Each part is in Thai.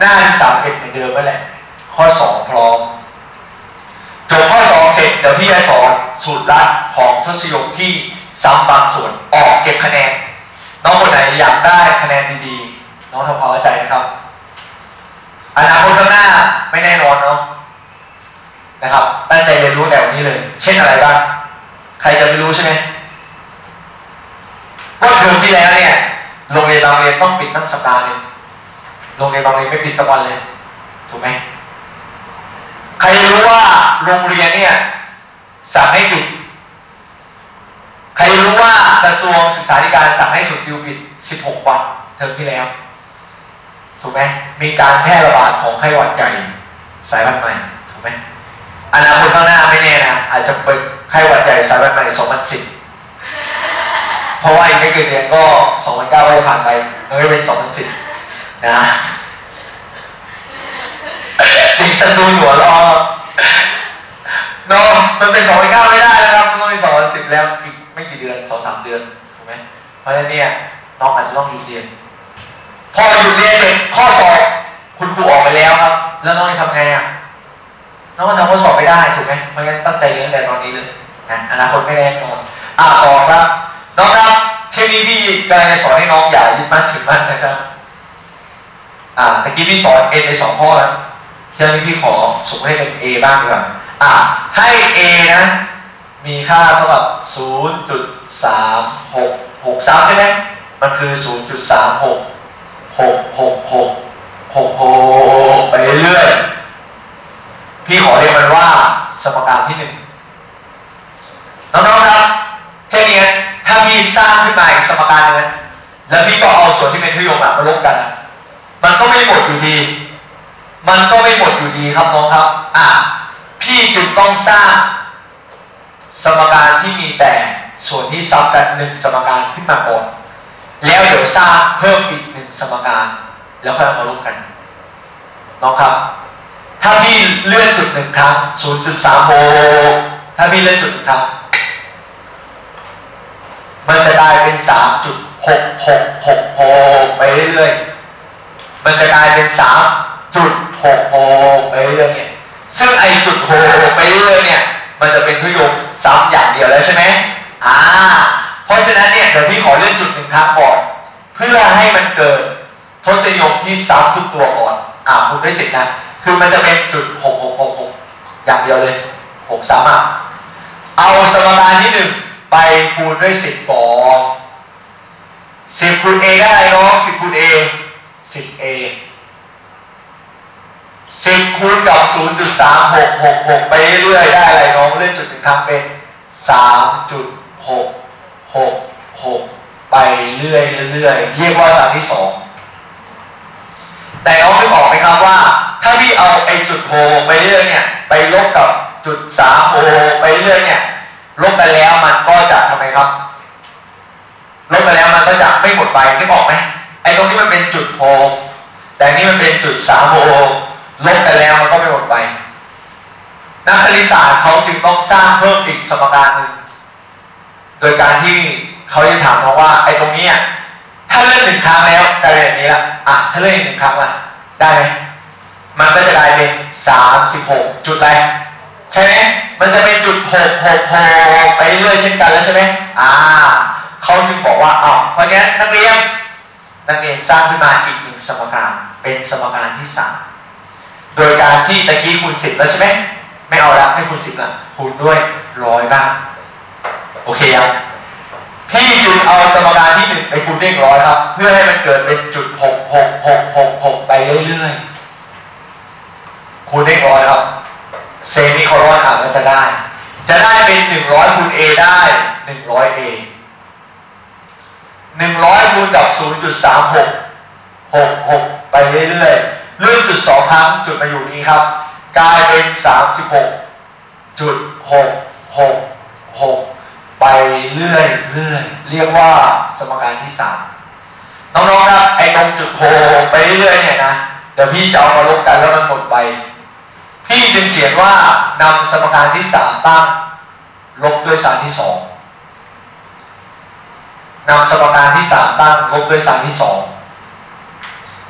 หน้าที่สามเอ็ดเหมือนเดิมนั่นแหละ ข้อสองพร้อมจบข้อสองเสร็จเดี๋ยวพี่จะสอนสูตรลัดของทศยมที่ซ้ำบางส่วนออกเก็บคะแนน น้องคนไหนอยากได้คะแนนดีๆ น้องทำความเข้าใจนะครับอนาคตข้างหน้าไม่แน่นอนเนาะนะครับตั้งใจเรียนรู้แต่วันนี้เลย เช่นอะไรบ้างใครจะไม่รู้ใช่ไหมว่าเทอมที่แล้วเนี่ยโรงเรียนบางโรงเรียนต้องปิดตั้งสัปดาห์หนึง โรงเรียนบางโรงเรียนไม่ปิดสักวันเลย ถูกไหมใครรู้ว่าโรงเรียนเนี่ยสั่งให้ปิด ใครรู้ว่ากระทรวงศึกษาธิการสั่งให้สุดดิวปิด 16 วันเทอมที่แล้ว ถูกไหมมีการแพร่ระบาดของไข้หวัดใหญ่สายพันธุ์ใหม่ ถูกไหมอนาคตข้างหน้าไม่แน่นะ อาจจะเป็นไข้หวัดใหญ่สายพันธุ์ใหม่ 2010 เพราะว่าอีกไม่กี่เดือนก็ 2009ก็จะผ่านไปมันก็เป็น 2010 นะดิฉันดูหัวรอโนมันเป็น2009ไม่ได้นะครับมันต้องเป็น2010แล้วอีกไม่กี่เดือน2-3เดือนถูกไหมเพราะฉะนั้นเนี่ยน้องอาจจะต้องหยุดเรียนพอหยุดเรียนเสร็จข้อสอบคุณครูออกไปแล้วครับ แล้วน้องจะทำไงอะน้องก็ทำข้อสอบไม่ได้ถูกไหมเพราะงั้นตั้งใจเรียนแต่ตอนนี้เลยนะอนาคตไม่แน่นอนอะต่อครับน้องครับเทปนี้พี่กำลังจะสอนให้น้องอย่ายึดมั่นถือมั่นนะครับ อ่าตะกี้พี่สอนเอไปสองข้อแล้วเที่ยวนี้พี่ขอสมมติให้เป็น A บ้างดีกว่าอ่าให้ A นะ มีค่าเท่ากับ 0.3663 ใช่ไหมมันคือ 0.36หกหกหกหกหกไปเรื่อยพี่ขอเรียกมันว่าสมการที่หนึ่งน้องๆครับแค่นี้ถ้าพี่สร้างขึ้นมาอีกสมการนึงแล้วพี่ก็เอาส่วนที่เป็นทยมอะมาลบกันอะ มันก็ไม่หมดอยู่ดี มันก็ไม่หมดอยู่ดีครับน้องครับ อะพี่จึงต้องสร้าง สมการที่มีแต่ส่วนที่ซ้ำกันหนึ่งสมการขึ้นมาก่อนแล้วเดี๋ยวสร้างเพิ่มอีกหนึ่งสมการ แล้วค่อยเอามาลบกันน้องครับ ถ้าพี่เลื่อนจุดหนึ่งครั้ง0.36ถ้าพี่เลื่อนจุดหนึ่งครั้งมันจะกลายเป็น3.6666ไปเรื่อยๆ มันจะกลายเป็น3.66ไปเรื่อยเนี่ยซึ่งไอจุดโหไปเรื่อยเนี่ย มันจะเป็นทุยมซ้ำอย่างเดียวแล้วใช่ไหมอ่า เพราะฉะนั้นเนี่ยเดี๋ยวพี่ขอเลื่อนจุดหนึ่งครั้งก่อน เพื่อให้มันเกิดทศนิยมที่ซ้ำทุกตัวก่อน อ่าคุณได้สิทธินะ คือมันจะเป็นจุดหกหกหกหกอย่างเดียวเลยหกซ้ำอะเอาสมการที่หนึ่งไปคูณด้วยสิบก่อนสิบคูณ a ได้เนาะสิบคูณ a สิบ a สิบคูณกับศูนย์จุดสามหกหกหกไปเรื่อยได้อะไรน้องเลื่อนจุดหนึ่งครั้งเป็นสามจุดหกหกหกไปเรื่อยๆเรื่อยเรียกว่าสามที่สองแต่น้องไม่บอกไหมครับว่า ถ้าพี่เอาไอ้จุดโหไปเรื่อยเนี่ย ไปลบกับจุดสามโหไปเรื่อยเนี่ย ลบไปแล้วมันก็จะทำไมครับ ลบไปแล้วมันก็จะไม่หมดไปนึกออกไหม ไอ้ตรงนี้มันเป็นจุดโหแต่นี่มันเป็นจุดสามโหลบไปแล้วมันก็ไม่หมดไป นักคณิตศาสตร์เขาจึงต้องสร้างเพิ่มอีกสมการหนึ่งโดยการที่เขาจะถามเราว่าไอ้ตรงนี้ถ้าเลื่อนหนึ่งครั้งแล้วกลายเป็นแบบนี้ละอะถ้าเลื่อนหนึ่งครั้งละได้ไหมมันก็จะกลายเป็นสามสิบหกจุดอะไรใช่ไหมมันจะเป็นจุดหกหกหกไปเรื่อยเช่นกันแล้วใช่ไหมอ่าเขาจึงบอกว่าอ้าวเพราะงั้นนักเรียน นักเรียนสร้างขึ้นมาอีกหนึ่งสมการเป็นสมการที่สามโดยการที่ตะกี้คูณสิบแล้วใช่ไหมไม่เอาละไม่คูณสิบละคูณด้วยร้อยบ้างโอเคครับพี่จึงเอาสมการที่หนึ่งไปคูณด้วยร้อยครับ เพื่อให้มันเกิดเป็นจุดหกหกหกหกหกไปเรื่อยๆคูณด้วยร้อยครับเซมิโคลอนอ่านแล้วจะได้ จะได้เป็นหนึ่งร้อยคูณ a ได้หนึ่งร้อย a หนึ่งร้อยคูณกับศูนย์จุดสามหกหกหกไปเรื่อยๆเลื่อนจุดสองครั้งจุดมาอยู่นี้ครับกลายเป็นสามสิบหกจุดหกหกหกไปเรื่อยเรื่อยเรียกว่าสมการที่สามน้องๆครับไอ้ตรงจุดโหไปเรื่อยเนี่ยนะเดี๋ยวพี่จะเอามาลบกันแล้วมันหมดไป พี่จึงเขียนว่านำสมการที่สามตั้งลบด้วยสารที่สอง นำสมการที่สามตั้งลบด้วยสารที่สอง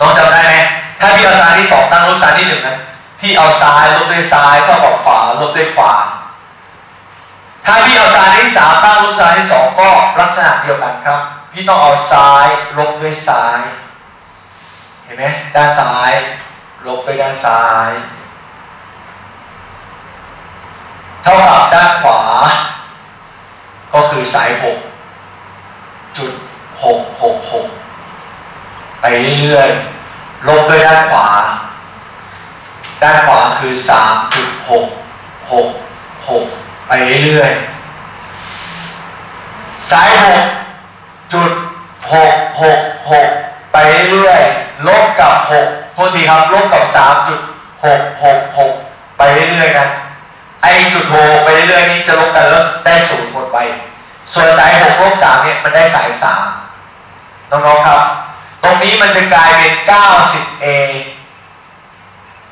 น้องจำได้ไหมถ้าพี่เอาสารที่สารที่หนึ่งนะพี่เอาซ้ายลบด้วยซ้ายเท่ากับขวาลบด้วยขวาถ้าพี่เอาซ้ายที่สามตั้งลบซ้ายที่สองก็ลักษณะเดียวกันครับ พี่ต้องเอาซ้ายลบด้วยซ้าย เห็นไหมด้านซ้ายลบไปด้านซ้าย เท่ากับด้านขวา ก็คือสายหกจุดหกหกหก ไปเรื่อยๆ ลบด้วยด้านขวา ด้านขวาคือสามจุดหกหกหกไปเรื่อยๆสายหกจุดหกหกหกไปเรื่อยๆ ลบกับหกโทษทีครับลบกับสามจุดหกหกหกไปเรื่อยๆนะไอจุดหกไปเรื่อยๆนี้จะลบกันแล้วได้ศูนย์หมดไป ส่วนสายหกลบสามเนี่ยมันได้สายสามน้องๆครับ ตรงนี้มันจะกลายเป็น 90A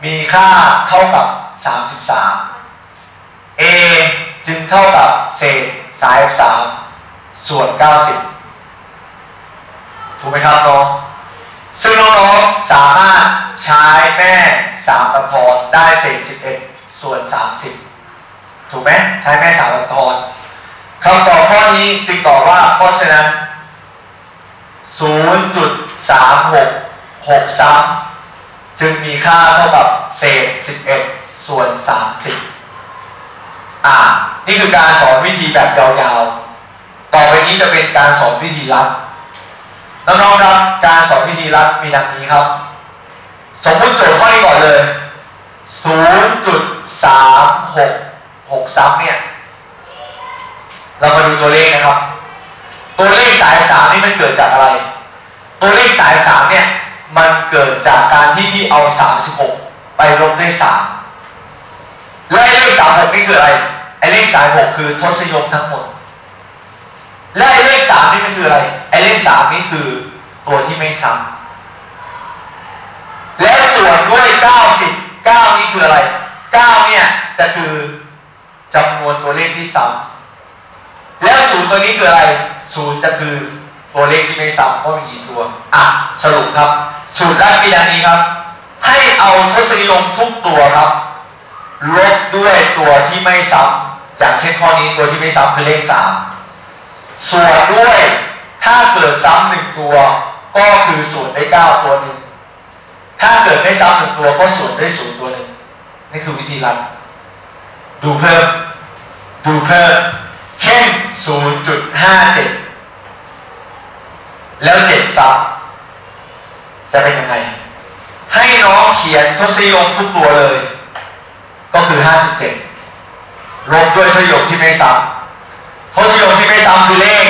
มีค่าเท่ากับ 33 A จึงเท่ากับเศษสาย3ส่วน 90 ถูกไหมครับน้องซึ่งน้องๆสามารถใช้แม่3ประทอนได้เศษ11 ส่วน 30 ถูกไหมใช้แม่3ประทอนคำตอบข้อนี้จึงตอบว่าเพราะฉะนั้น 0. 0.3663จึงมีค่าเท่ากับเศษ11ส่วน30อ่า นี่คือการสอนวิธีแบบยาวๆ ต่อไปนี้จะเป็นการสอนวิธีลัดน้องๆครับการสอนวิธีลัดมีดังนี้ครับ สมมติโจทย์ข้อนี้ก่อนเลย0.3663เนี่ย เรามาดูตัวเลขนะครับ ตัวเลขสายสามนี่มันเกิดจากอะไร ตัวเลขสายสามเนี่ย มันเกิดจากการที่พี่เอาสามสิบหกไปลบด้วยสามและเลขสามหกนี่คืออะไรไอเลขสายหกคือทศนิยมทั้งหมด และไอเลขสามนี่มันคืออะไร ไอเลขสามนี่คือตัวที่ไม่ซ้ำและส่วนด้วยเก้าสิบเก้านี่คืออะไรเก้าเนี่ยจะคือจำนวนตัวเลขที่ซ้ำแล้วศูนย์ตัวนี้คืออะไรศูนย์จะคือ ตัวเลขที่ไม่ซ้ำว่ามีกี่ตัว อะ สรุปครับ สูตรแรกมีดังนี้ครับ ให้เอาทศนิยมทุกตัวครับลบด้วยตัวที่ไม่ซ้ำอย่างเช่นข้อนี้ตัวที่ไม่ซ้ำคือเลขสามส่วนด้วยถ้าเกิดซ้ำหนึ่งตัว ก็คือส่วนได้เก้าตัวหนึ่งถ้าเกิดไม่ซ้ำหนึ่งตัวก็ส่วนได้ศูนย์ตัวหนึ่งนี่คือวิธีรันดูเพิ่ม ดูเพิ่ม เช่น 0.57 แล้วเจ็ดซับจะเป็นยังไง ให้น้องเขียนทศนิยมทุกตัวเลย ก็คือ57ลบด้วยทศนิยมที่ไม่ซ้ำทศนิยมที่ไม่ซ้ำคือเลข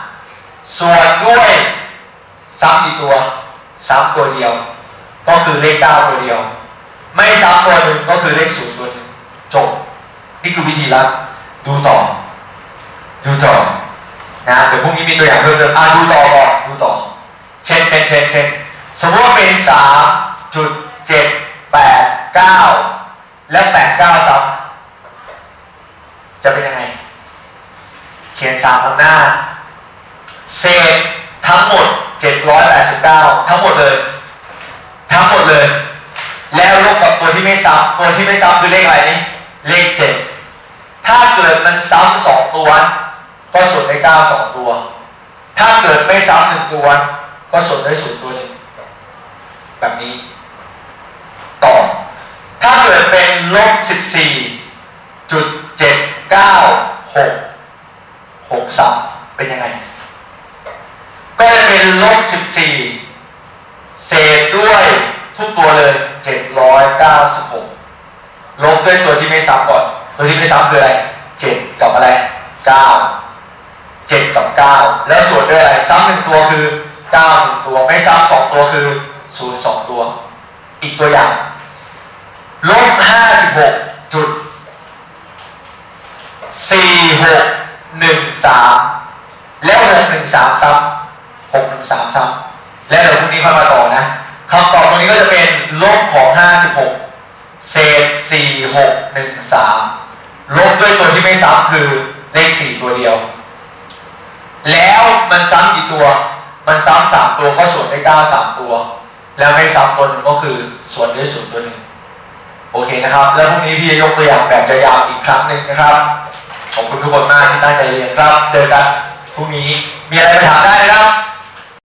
5ส่วนด้วยซ้ำกี่ตัวซ้ำตัวเดียว ก็คือเลข9ตัวเดียว ไม่ซ้ำตัวหนึ่งก็คือเลขศูนย์ตัวหนึ่งจบนี่คือวิธีรัดดูต่อ ดูต่อ นะเดี๋ยวพรุ่งนี้มีตัวอย่างเพิ่มเติมอะดูต่อก่อนดูต่อ เช่นเช่นเช่นเช่นสมมติว่าเป็นสามจุดเจ็ดแปดเก้าและแปดเก้าซ้ำจะเป็นยังไง เขียนสามข้างหน้า เศษทั้งหมดเจ็ดร้อยแปดสิบเก้าทั้งหมดเลย ทั้งหมดเลย แล้วลบกับตัวที่ไม่ซ้ำตัวที่ไม่ซ้ำคือเลขอะไรนี่เลขเจ็ดถ้าเกิดมันซ้ำสองตัว ก็ส่วนได้เก้าสองตัว ถ้าเกิดไม่ซ้ำหนึ่งตัว ก็ส่วนได้ศูนย์ตัวหนึ่งแบบนี้ ต่อ ถ้าเกิดเป็นลบสิบสี่จุดเจ็ดเก้าหกหกซ้ำเป็นยังไง ก็จะเป็นลบสิบสี่เศษด้วยทุกตัวเลยเจ็ดร้อยเก้าสิบหกลบด้วยตัวที่ไม่ซ้ำก่อน ตัวที่ไม่ซ้ำคืออะไรเจ็ดกับอะไรเก้า เจ็ดกับเก้าแล้วส่วนด้วยอะไรซ้ำหนึ่งตัวคือเก้าหนึ่งตัวไม่ซ้ำสองตัวคือศูนย์สองตัว อีกตัวอย่างลบห้าสิบหกจุดสี่หกหนึ่งสามแล้วหกหนึ่งสามซ้ำหกหนึ่งสามซ้ำแล้วเดี๋ยวพรุ่งนี้ค่อยมาต่อนะคำตอบตรงนี้ก็จะเป็นลบของห้าสิบหกเศษสี่หกหนึ่งสามลบด้วยตัวที่ไม่ซ้ำคือเลขสี่ตัวเดียว แล้วมันซ้ำกี่ตัว มันซ้ำสามตัวก็ส่วนได้เก้าสามตัว แล้วไม่ซ้ำตัวหนึ่งก็คือส่วนด้วยศูนย์ตัวหนึ่งโอเคนะครับ แล้วพรุ่งนี้พี่จะยกตัวอย่างแบบยาวๆอีกครั้งหนึ่งนะครับขอบคุณทุกคนมากที่ตั้งใจเรียนครับ เจอกันพรุ่งนี้มีอะไรไปถามได้นะครับ